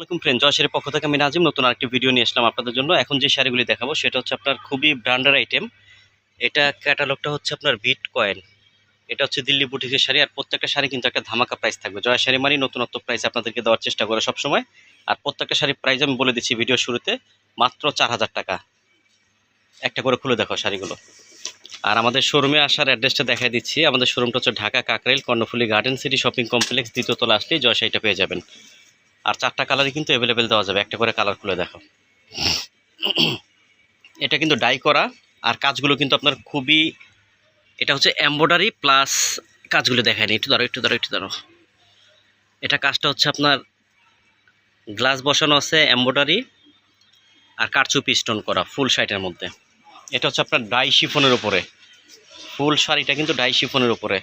আসসালামাইকুম ফ্রেন্ড জয় শাড়ির পক্ষ থেকে আমি নাজিম, নতুন আরেকটি ভিডিও নিয়ে আসলাম আপনাদের জন্য। এখন যে শাড়িগুলি দেখাবো, সেটা হচ্ছে আপনার খুবই ব্র্যান্ডের আইটেম এটা ক্যাটালগটা হচ্ছে আপনার বিট কয়েন এটা হচ্ছে দিল্লি বুটিকের শাড়ি, আর প্রত্যেকটা শাড়ি কিন্তু একটা ধামাকা প্রাইস থাকবে। জয় শাড়ি মানে নতুনত্ব প্রাইস আপনাদেরকে দেওয়ার চেষ্টা করে সবসময়। আর প্রত্যেকটা শাড়ির প্রাইস আমি বলে দিচ্ছি ভিডিও শুরুতে, মাত্র চার হাজার টাকা। একটা করে খুলে দেখো শাড়িগুলো। আর আমাদের শোরুমে আসার অ্যাড্রেসটা দেখাই দিচ্ছি। আমাদের শোরুমটা হচ্ছে Dhaka Kakrail, Karnaphuli garden city shopping complex দ্বিতীয়তলা আসলেই জয় শাড়িটা পেয়ে যাবেন। আর চারটা কালারই কিন্তু অ্যাভেলেবেল দেওয়া যাবে। একটা করে কালার খুলে দেখো। এটা কিন্তু ডাই করা। আর কাজগুলো কিন্তু আপনার খুবই, এটা হচ্ছে এম্ব্রয়ডারি প্লাস কাজগুলো দেখায়নি একটু ধরো একটু ধরো একটু ধরো। এটা কাজটা হচ্ছে আপনার গ্লাস বসানো আছে এম্ব্রয়ডারি আর কারচুপি স্টোন করা ফুল শাড়িটার মধ্যে। এটা হচ্ছে আপনার ডাই শিফনের উপরে। ফুল শাড়িটা কিন্তু ডাই শিফনের উপরে।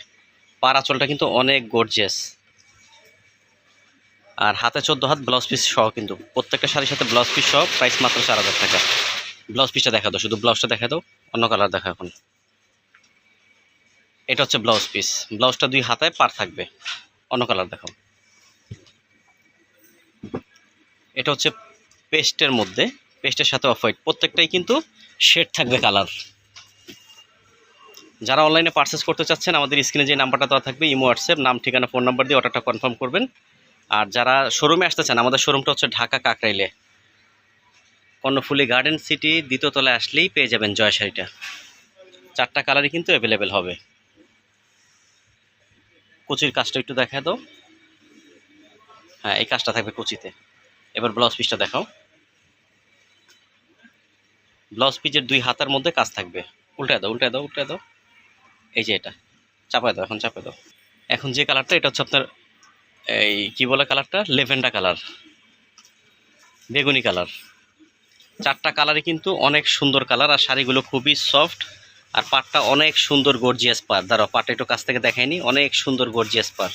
পার আঁচলটা কিন্তু অনেক গর্জিয়াস আর হাতে চোদ্দ হাত ব্লাউজ পিস সহ কিন্তু প্রত্যেকটা শাড়ির সাথে ব্লাউজ পিস সহ প্রাইস মাত্র চার হাজার টাকা। ব্লাউজ পিসটা দেখা দাও, শুধু ব্লাউজটা দেখা দাও, অন্য কালার দেখা এখন। এটা হচ্ছে ব্লাউজ পিস ব্লাউজটা দুই হাতায় পার থাকবে, অন্য কালার দেখো এটা হচ্ছে পেস্টের মধ্যে পেস্টের সাথে অফ হোয়াইট প্রত্যেকটাই কিন্তু শেড থাকবে কালার যারা অনলাইনে পারচেস করতে চাচ্ছেন, আমাদের স্ক্রিনে যে নাম্বারটা দেওয়া থাকবে, ইমো, হোয়াটসঅ্যাপ, নাম, ঠিকানা ফোন নাম্বার দিয়ে অর্ডারটা কনফার্ম করবেন। আর যারা শোরুমে আসতে চান, আমাদের শোরুমটা হচ্ছে ঢাকা কাকরাইলে। কর্ণফুলি গার্ডেন সিটি দ্বিতীয় তলায় আসলেই পেয়ে যাবেন জয় শাড়িটা। চারটা কালারই কিন্তু অ্যাভেলেবেল হবে। কুচির কাজটা একটু দেখা দাও। হ্যাঁ এই কাজটা থাকবে কুচিতে। এবার ব্লাউজ পিসটা দেখাও। ব্লাউজ পিসের দুই হাতার মধ্যে কাজ থাকবে। উল্টায় দাও উল্টায় দাও উল্টায় দাও। এই যে এটা। চাপায় দাও, এখন চাপায় দাও। এখন যে কালারটা এটা হচ্ছে আপনার এই কি বলে কালারটা? Lavender colour. বেগুনি কালার। চারটা কালারই কিন্তু অনেক সুন্দর কালার, আর শাড়িগুলো খুবই সফট, আর পাটটা অনেক সুন্দর গর্জিয়াস পার দাঁড়াও, পাটটা একটু কাছ থেকে দেখায়নি অনেক সুন্দর গর্জিয়াস পার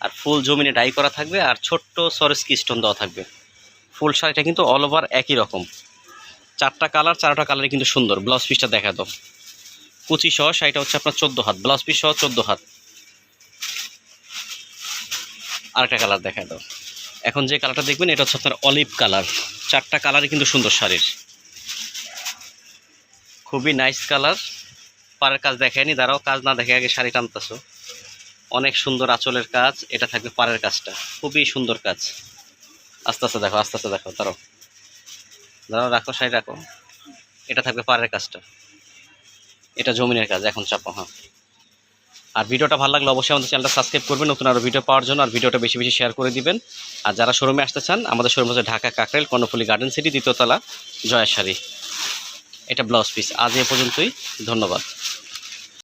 আর ফুল জমিনে ডাই করা থাকবে, আর ছোট্ট সরেস্কি স্টোন দেওয়া থাকবে। ফুল শাড়িটা কিন্তু অল ওভার একই রকম। চারটা কালার, চারটা কালারই কিন্তু সুন্দর। ব্লাউজ পিসটা দেখা দাও। কুচি সহ শাড়িটা হচ্ছে আপনার চোদ্দ হাত। ব্লাউজ পিস সহ চোদ্দ হাত। আরেকটা কালার দেখা দাও। এখন যে কালারটা দেখবেন, এটা হচ্ছে আপনার অলিভ কালার চারটা কালারই কিন্তু সুন্দর শাড়ির। খুবই নাইস কালার পাড়ের কাজ দেখায়নি, দাঁড়াও, কাজ না দেখে আগে শাড়ি টানতেছো। অনেক সুন্দর আঁচলের কাজ, এটা থাকবে পাড়ের কাজটা। খুবই সুন্দর কাজ। আস্তে আস্তে দেখো, আস্তে আস্তে দেখো, দাঁড়াও। দাঁড়াও, রাখো, শাড়ি রাখো। এটা থাকবে পাড়ের কাজটা। এটা জমিনের কাজ, এখন চাপো হ্যাঁ। আর ভিডিওটা ভালো লাগলে অবশ্যই আমাদের চ্যানেলটা সাবস্ক্রাইব করবেন, নতুন আরও ভিডিও পাওয়ার জন্য, আর ভিডিওটা বেশি বেশি শেয়ার করে দিবেন। আর যারা শোরুমে আসতে চান, আমাদের শোরুম হচ্ছে ঢাকা কাকরেল কর্ণফুলি গার্ডেন সিটি দ্বিতীয়তলা জয়া শাড়ি এটা ব্লাউজ পিস আজ এ পর্যন্তই, ধন্যবাদ।